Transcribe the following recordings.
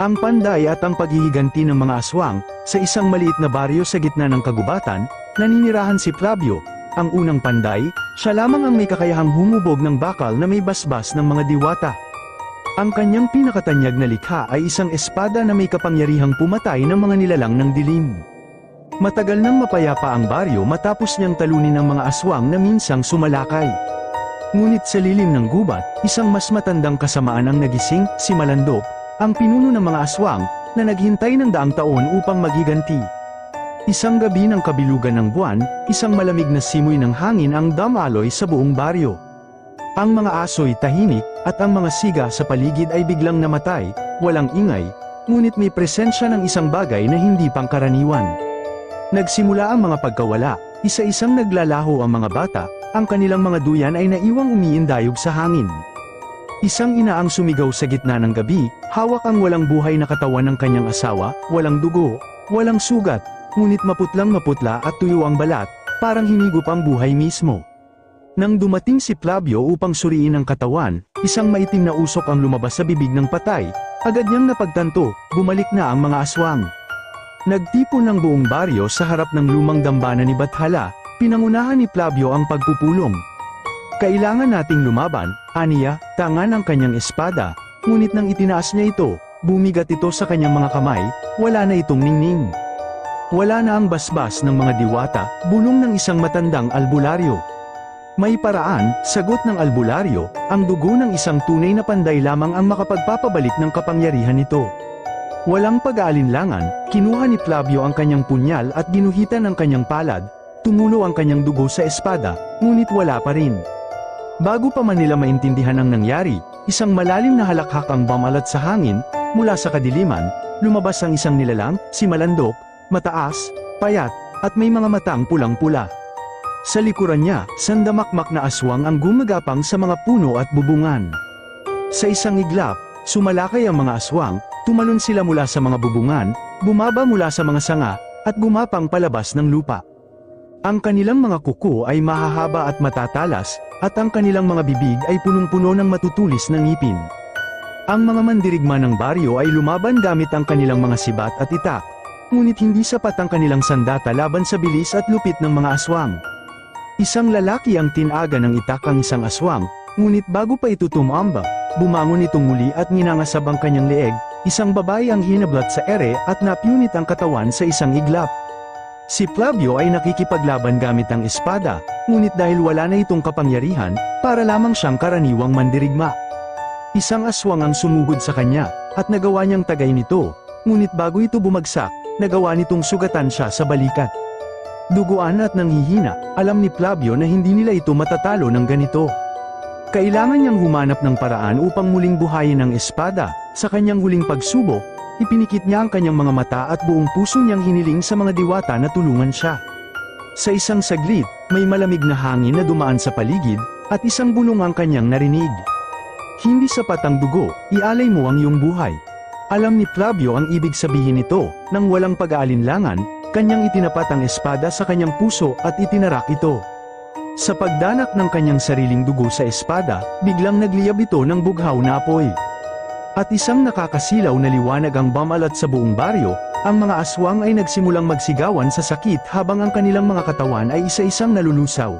Ang panday at ang paghihiganti ng mga aswang, sa isang maliit na baryo sa gitna ng kagubatan, naninirahan si Flavio, ang unang panday, siya lamang ang may kakayahang humubog ng bakal na may basbas ng mga diwata. Ang kanyang pinakatanyag na likha ay isang espada na may kapangyarihang pumatay ng mga nilalang ng dilim. Matagal nang mapayapa ang baryo matapos niyang talunin ng mga aswang na minsang sumalakay. Ngunit sa lilim ng gubat, isang mas matandang kasamaan ang nagising, si Malandok, ang pinuno ng mga aswang, na naghintay ng daang taon upang magiganti. Isang gabi ng kabilugan ng buwan, isang malamig na simoy ng hangin ang damaloy sa buong baryo. Ang mga aso'y tahimik, at ang mga siga sa paligid ay biglang namatay, walang ingay, ngunit may presensya ng isang bagay na hindi pangkaraniwan. Nagsimula ang mga pagkawala, isa-isang naglalaho ang mga bata, ang kanilang mga duyan ay naiwang umiindayog sa hangin. Isang ina ang sumigaw sa gitna ng gabi, hawak ang walang buhay na katawan ng kanyang asawa, walang dugo, walang sugat, ngunit maputlang maputla at tuyo ang balat, parang hinigop ang buhay mismo. Nang dumating si Flavio upang suriin ang katawan, isang maitim na usok ang lumabas sa bibig ng patay, agad niyang napagtanto, bumalik na ang mga aswang. Nagtipon ng buong baryo sa harap ng lumang dambana ni Bathala, pinangunahan ni Flavio ang pagpupulong. Kailangan nating lumaban, aniya, tangan ang kanyang espada, ngunit nang itinaas niya ito, bumigat ito sa kanyang mga kamay, wala na itong ningning. Wala na ang basbas ng mga diwata, bulong ng isang matandang albularyo. May paraan, sagot ng albularyo, ang dugo ng isang tunay na panday lamang ang makapagpapabalik ng kapangyarihan nito. Walang pag-aalinlangan, kinuha ni Flavio ang kanyang punyal at ginuhitan ang kanyang palad, tumulo ang kanyang dugo sa espada, ngunit wala pa rin. Bago pa man nila maintindihan ang nangyari, isang malalim na halakhak ang bamalat sa hangin, mula sa kadiliman, lumabas ang isang nilalang, si Malandok, mataas, payat, at may mga matang pulang-pula. Sa likuran niya, sandamakmak na aswang ang gumagapang sa mga puno at bubungan. Sa isang iglap, sumalakay ang mga aswang, tumalon sila mula sa mga bubungan, bumaba mula sa mga sanga, at gumapang palabas ng lupa. Ang kanilang mga kuko ay mahahaba at matatalas, at ang kanilang mga bibig ay punong-puno ng matutulis na ngipin. Ang mga mandirigma ng baryo ay lumaban gamit ang kanilang mga sibat at itak, ngunit hindi sapat ang kanilang sandata laban sa bilis at lupit ng mga aswang. Isang lalaki ang tinaga ng itak ang isang aswang, ngunit bago pa ito tumamba, bumangon itong muli at ninangasab ang kanyang leeg, isang babae ang hinablat sa ere at napunit ang katawan sa isang iglap. Si Flavio ay nakikipaglaban gamit ang espada, ngunit dahil wala na itong kapangyarihan, para lamang siyang karaniwang mandirigma. Isang aswang ang sumugod sa kanya, at nagawa niyang tagay nito, ngunit bago ito bumagsak, nagawa nitong sugatan siya sa balikat. Duguan at nanghihina, alam ni Flavio na hindi nila ito matatalo ng ganito. Kailangan niyang humanap ng paraan upang muling buhayin ang espada, sa kanyang huling pagsubok, Ipinikit niya ang kanyang mga mata at buong puso niyang hiniling sa mga diwata na tulungan siya. Sa isang saglit, may malamig na hangin na dumaan sa paligid, at isang bulong ang kanyang narinig. Hindi sapat ang dugo, ialay mo ang iyong buhay. Alam ni Flavio ang ibig sabihin nito, nang walang pag-aalinlangan, kanyang itinapat ang espada sa kanyang puso at itinarak ito. Sa pagdanak ng kanyang sariling dugo sa espada, biglang nagliyab ito ng bughaw na apoy. At isang nakakasilaw na liwanag ang bamalat sa buong baryo, ang mga aswang ay nagsimulang magsigawan sa sakit habang ang kanilang mga katawan ay isa-isang nalulusaw.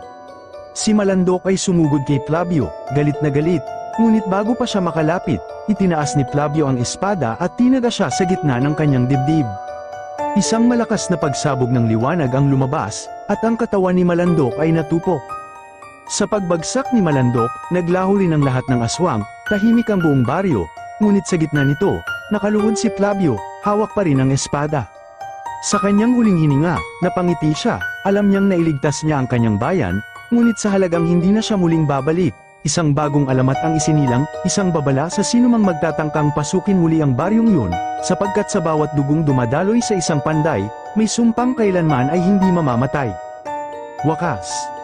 Si Malandok ay sumugod kay Flavio, galit na galit, ngunit bago pa siya makalapit, itinaas ni Flavio ang espada at tinaga siya sa gitna ng kanyang dibdib. Isang malakas na pagsabog ng liwanag ang lumabas, at ang katawan ni Malandok ay natupok. Sa pagbagsak ni Malandok, naglaho rin ang lahat ng aswang, tahimik ang buong baryo, ngunit sa gitna nito, nakaluhod si Flavio, hawak pa rin ang espada. Sa kanyang huling hininga, napangiti siya, alam niyang nailigtas niya ang kanyang bayan, ngunit sa halagang hindi na siya muling babalik, isang bagong alamat ang isinilang, isang babala sa sinumang magtatangkang pasukin muli ang baryong yun, sapagkat sa bawat dugong dumadaloy sa isang panday, may sumpang kailanman ay hindi mamamatay. Wakas